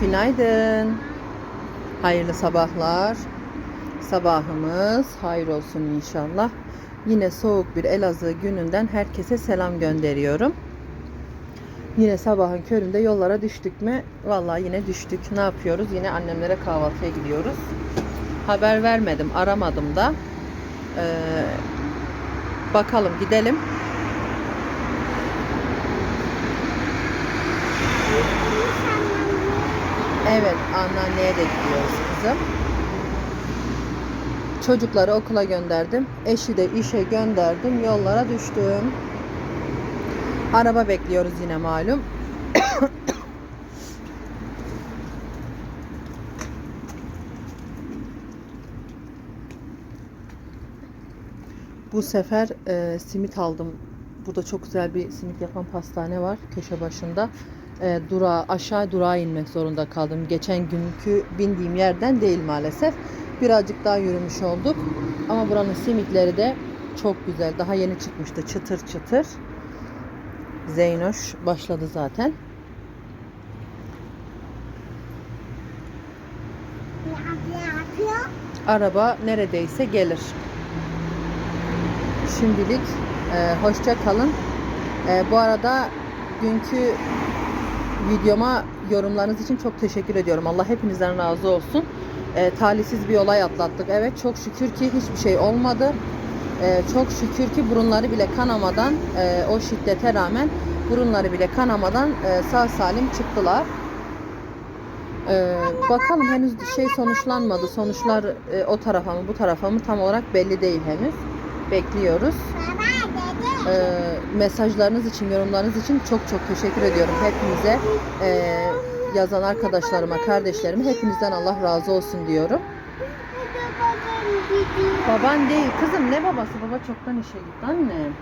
Günaydın. Hayırlı sabahlar. Sabahımız hayır olsun inşallah. Yine soğuk bir Elazığ gününden herkese selam gönderiyorum. Yine sabahın köründe yollara düştük mü? Vallahi yine düştük. Ne yapıyoruz? Yine annemlere kahvaltıya gidiyoruz. Haber vermedim, aramadım da. Ee, bakalım gidelim. Evet, anneanneye de gidiyoruz kızım. Çocukları okula gönderdim. Eşi de işe gönderdim. Yollara düştüm. Araba bekliyoruz yine malum. Bu sefer e, simit aldım. Burada çok güzel bir simit yapan pastane var köşe başında. E, durağa, aşağı durağa inmek zorunda kaldım. Geçen günkü bindiğim yerden değil maalesef. Birazcık daha yürümüş olduk. Ama buranın simitleri de çok güzel. Daha yeni çıkmıştı çıtır çıtır. Zeynoş başladı zaten. Araba neredeyse gelir. Şimdilik e, hoşça kalın. E, bu arada günkü videoma yorumlarınız için çok teşekkür ediyorum. Allah hepinizden razı olsun. E, talihsiz bir olay atlattık. Evet çok şükür ki hiçbir şey olmadı. E, çok şükür ki burunları bile kanamadan e, o şiddete rağmen burunları bile kanamadan e, sağ salim çıktılar. Ee, bakalım henüz şey sonuçlanmadı. Sonuçlar e, o tarafa mı bu tarafa mı tam olarak belli değil henüz. Bekliyoruz. Baba Ee, mesajlarınız için, yorumlarınız için çok çok teşekkür ediyorum hepinize. Ee, yazan arkadaşlarıma, kardeşlerime hepinizden Allah razı olsun diyorum. Baban değil kızım ne babası? Baba çoktan işe gitti anne.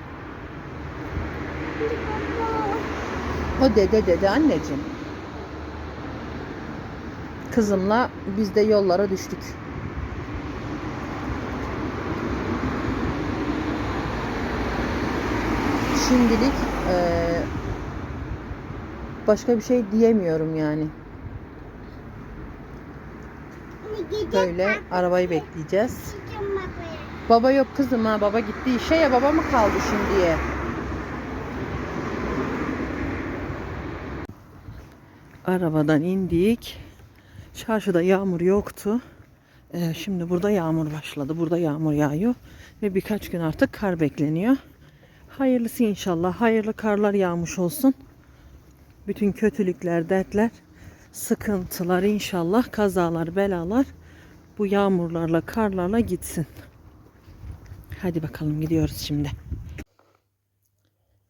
O dede dede anneciğim. Kızımla biz de yollara düştük. Şimdilik eee, başka bir şey diyemiyorum yani. Böyle arabayı bekleyeceğiz. Baba yok kızım ha baba gitti işe ya baba mı kaldı şimdiye? Arabadan indik. Çarşıda yağmur yoktu. Ee, şimdi burada yağmur başladı. Burada yağmur yağıyor. Ve birkaç gün artık kar bekleniyor. Hayırlısı inşallah. Hayırlı karlar yağmış olsun. Bütün kötülükler, dertler, sıkıntılar inşallah, kazalar, belalar bu yağmurlarla, karlarla gitsin. Hadi bakalım gidiyoruz şimdi.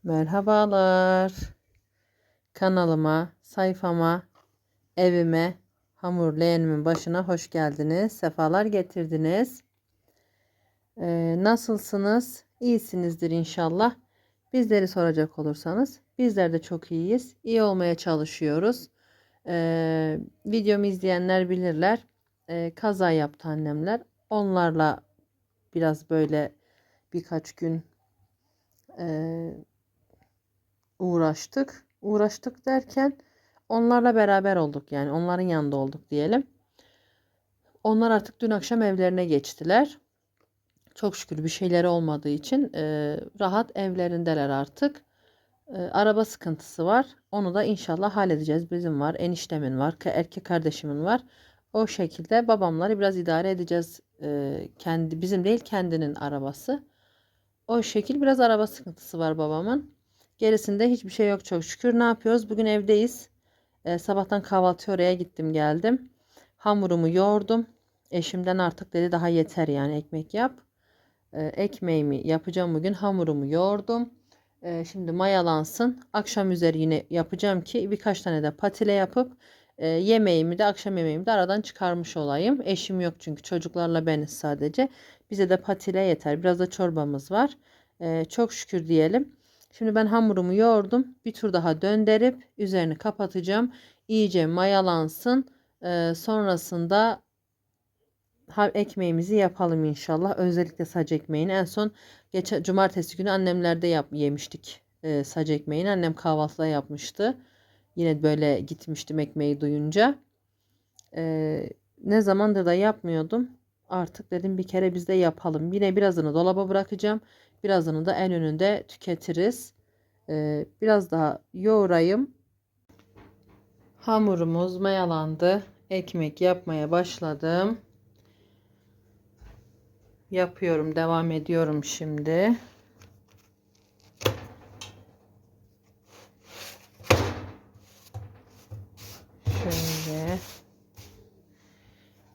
Merhabalar. Kanalıma, sayfama, evime, hamur leğenimin başına hoş geldiniz. Sefalar getirdiniz. Ee, nasılsınız? İyisinizdir inşallah. Bizleri soracak olursanız bizler de çok iyiyiz. İyi olmaya çalışıyoruz. Ee, videomu izleyenler bilirler. Ee, kaza yaptı annemler. Onlarla biraz böyle birkaç gün e, uğraştık. Uğraştık derken onlarla beraber olduk yani onların yanında olduk diyelim. Onlar artık dün akşam evlerine geçtiler. Çok şükür bir şeyleri olmadığı için e, rahat evlerindeler artık. E, araba sıkıntısı var. Onu da inşallah halledeceğiz. Bizim var, eniştemin var, erkek kardeşimin var. O şekilde babamları biraz idare edeceğiz. E, kendi bizim değil kendinin arabası. O şekil biraz araba sıkıntısı var babamın. Gerisinde hiçbir şey yok çok şükür. Ne yapıyoruz? Bugün evdeyiz. E, sabahtan kahvaltı oraya gittim geldim. Hamurumu yoğurdum. Eşimden artık dedi daha yeter yani ekmek yap. E, ekmeğimi yapacağım bugün. Hamurumu yoğurdum. E, şimdi mayalansın. Akşam üzeri yine yapacağım ki birkaç tane de patile yapıp e, yemeğimi de akşam yemeğimi de aradan çıkarmış olayım. Eşim yok çünkü çocuklarla beniz sadece. Bize de patile yeter. Biraz da çorbamız var. E, çok şükür diyelim. Şimdi ben hamurumu yoğurdum. Bir tur daha döndürüp üzerini kapatacağım. İyice mayalansın. Ee, sonrasında ekmeğimizi yapalım inşallah. Özellikle sac ekmeğini. En son geçen cumartesi günü annemlerde yap, yemiştik e, sac ekmeğini. Annem kahvaltıda yapmıştı. Yine böyle gitmiştim ekmeği duyunca. Ee, ne zamandır da yapmıyordum. Artık dedim bir kere biz de yapalım. Yine birazını dolaba bırakacağım. Birazını da en önünde tüketiriz. Ee, biraz daha yoğurayım. Hamurumuz mayalandı. Ekmek yapmaya başladım. Yapıyorum, devam ediyorum şimdi. Şöyle.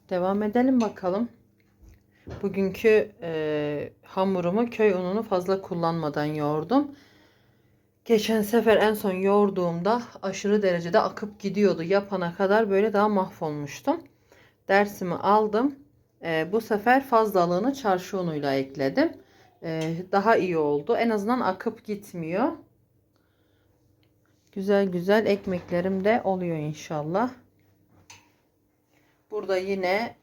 Devam edelim bakalım. Bugünkü e, hamurumu köy ununu fazla kullanmadan yoğurdum. Geçen sefer en son yoğurduğumda aşırı derecede akıp gidiyordu. Yapana kadar böyle daha mahvolmuştum. Dersimi aldım. E, bu sefer fazlalığını çarşı unuyla ekledim. E, daha iyi oldu. En azından akıp gitmiyor. Güzel güzel ekmeklerim de oluyor inşallah. Burada yine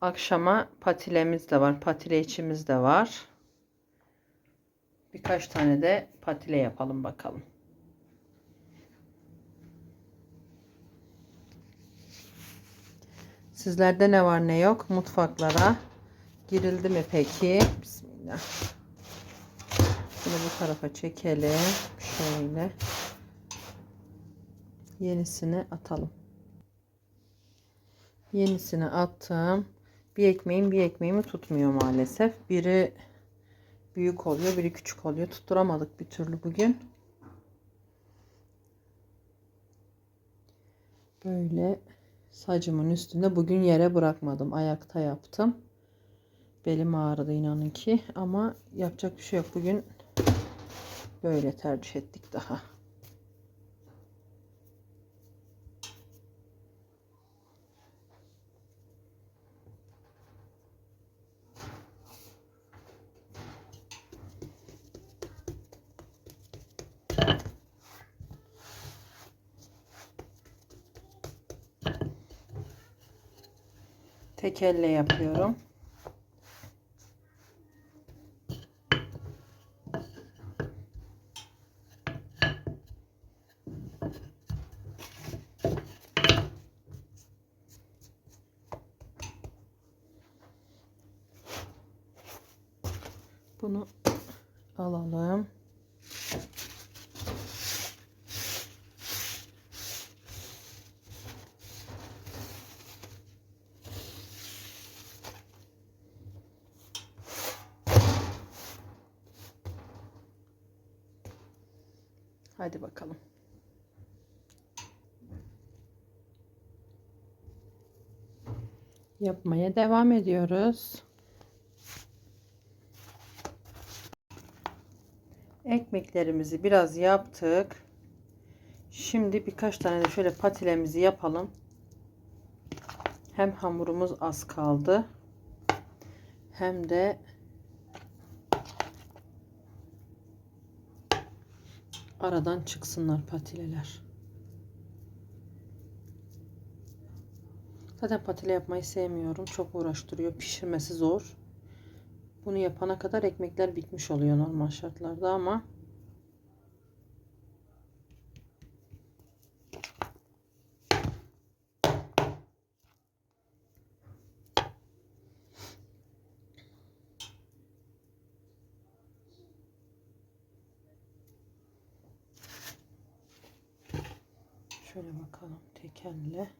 akşama patilemiz de var. Patile içimiz de var. Birkaç tane de patile yapalım bakalım. Sizlerde ne var ne yok mutfaklara girildi mi peki? Bismillah. Bunu bu tarafa çekelim. Şöyle. Yenisini atalım. Yenisini attım. Bir ekmeğim bir ekmeğimi tutmuyor maalesef. Biri büyük oluyor, biri küçük oluyor. Tutturamadık bir türlü bugün. Böyle sacımın üstünde bugün yere bırakmadım. Ayakta yaptım. Belim ağrıdı inanın ki ama yapacak bir şey yok. Bugün böyle tercih ettik daha. Tek elle yapıyorum. Bunu alalım. Hadi bakalım. Yapmaya devam ediyoruz. Ekmeklerimizi biraz yaptık. Şimdi birkaç tane de şöyle patilemizi yapalım. Hem hamurumuz az kaldı. Hem de aradan çıksınlar patileler. Zaten patile yapmayı sevmiyorum. Çok uğraştırıyor. Pişirmesi zor. Bunu yapana kadar ekmekler bitmiş oluyor normal şartlarda ama Şöyle tekerle.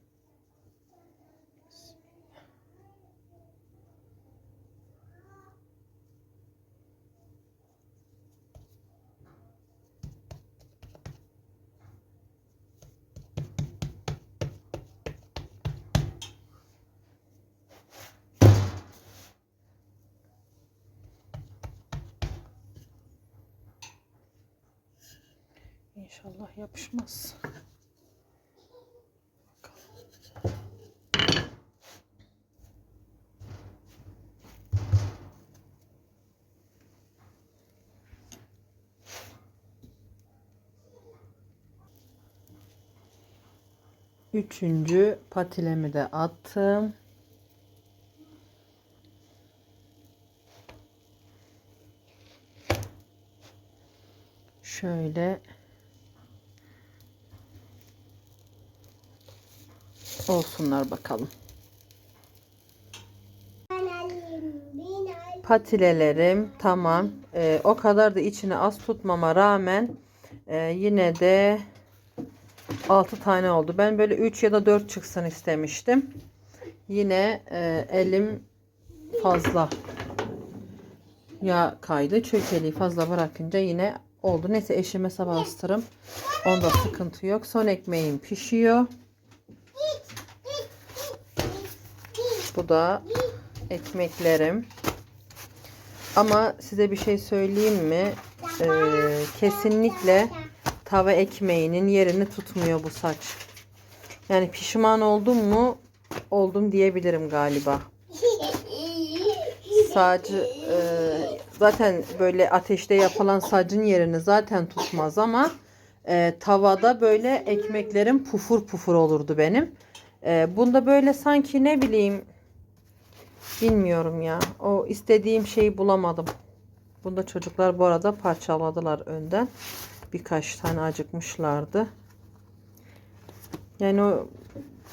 İnşallah yapışmaz. Üçüncü patilemi de attım. Şöyle olsunlar bakalım. Patilelerim tamam. Ee, o kadar da içine az tutmama rağmen e, yine de 6 tane oldu. Ben böyle 3 ya da 4 çıksın istemiştim. Yine e, elim fazla ya kaydı. Çökeliği fazla bırakınca yine oldu. Neyse eşime sabah ıstırım. Onda sıkıntı yok. Son ekmeğim pişiyor. Bu da ekmeklerim. Ama size bir şey söyleyeyim mi? Ee, kesinlikle tava ekmeğinin yerini tutmuyor bu saç. Yani pişman oldum mu? Oldum diyebilirim galiba. Sacı e, zaten böyle ateşte yapılan sacın yerini zaten tutmaz ama e, tavada böyle ekmeklerim pufur pufur olurdu benim. E, bunda böyle sanki ne bileyim bilmiyorum ya. O istediğim şeyi bulamadım. Bunda çocuklar bu arada parçaladılar önden. Birkaç tane acıkmışlardı. Yani o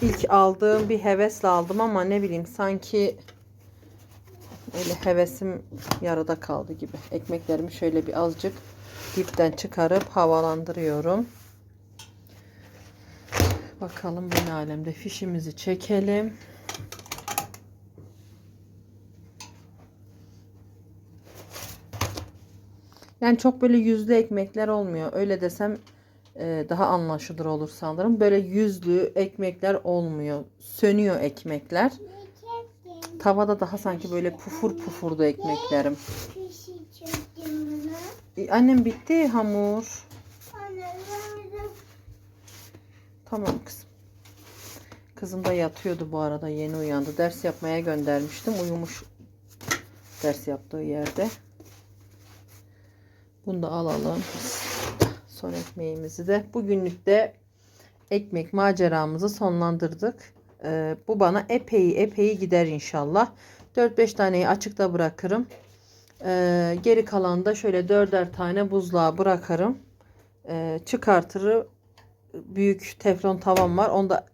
ilk aldığım bir hevesle aldım ama ne bileyim sanki öyle hevesim yarıda kaldı gibi. Ekmeklerimi şöyle bir azıcık dipten çıkarıp havalandırıyorum. Bakalım bu ne alemde fişimizi çekelim. Yani çok böyle yüzlü ekmekler olmuyor. Öyle desem e, daha anlaşılır olur sanırım. Böyle yüzlü ekmekler olmuyor. Sönüyor ekmekler. Tavada daha sanki böyle pufur pufurdu ekmeklerim. E, Annem bitti hamur. Tamam kızım. Kızım da yatıyordu bu arada yeni uyandı. Ders yapmaya göndermiştim. Uyumuş ders yaptığı yerde. Bunu da alalım. Son ekmeğimizi de. Bugünlük de ekmek maceramızı sonlandırdık. Ee, bu bana epey epey gider inşallah. 4-5 taneyi açıkta bırakırım. Ee, geri kalan da şöyle 4'er tane buzluğa bırakırım. Ee, çıkartırım büyük teflon tavam var. Onda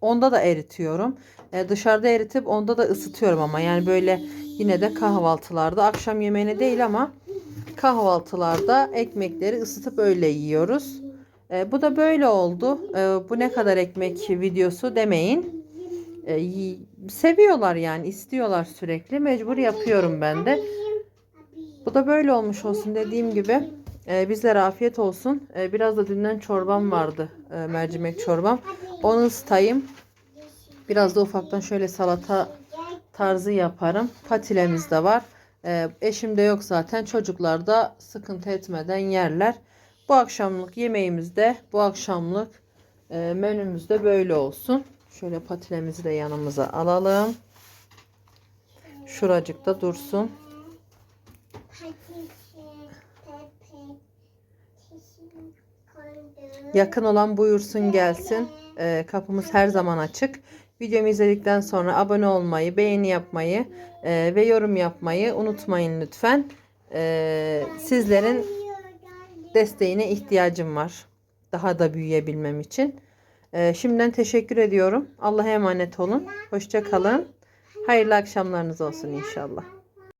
onda da eritiyorum. Ee, dışarıda eritip onda da ısıtıyorum ama yani böyle yine de kahvaltılarda akşam yemeğine değil ama kahvaltılarda ekmekleri ısıtıp öyle yiyoruz. Ee, bu da böyle oldu. Ee, bu ne kadar ekmek videosu demeyin. Y- seviyorlar yani istiyorlar sürekli. Mecbur yapıyorum ben de. Bu da böyle olmuş olsun dediğim gibi. Ee, bizlere afiyet olsun. Ee, biraz da dünden çorbam vardı. e, mercimek çorbam. Onu ısıtayım. Biraz da ufaktan şöyle salata tarzı yaparım. Patilemiz de var. Ee, eşim de yok zaten. Çocuklar da sıkıntı etmeden yerler. Bu akşamlık yemeğimiz de bu akşamlık e, menümüz de böyle olsun. Şöyle patilemizi de yanımıza alalım. Şuracıkta dursun. Yakın olan buyursun gelsin. Ee, kapımız her zaman açık. Videomu izledikten sonra abone olmayı, beğeni yapmayı e, ve yorum yapmayı unutmayın lütfen. Ee, sizlerin desteğine ihtiyacım var. Daha da büyüyebilmem için. Ee, şimdiden teşekkür ediyorum. Allah'a emanet olun. Hoşça kalın. Hayırlı akşamlarınız olsun inşallah.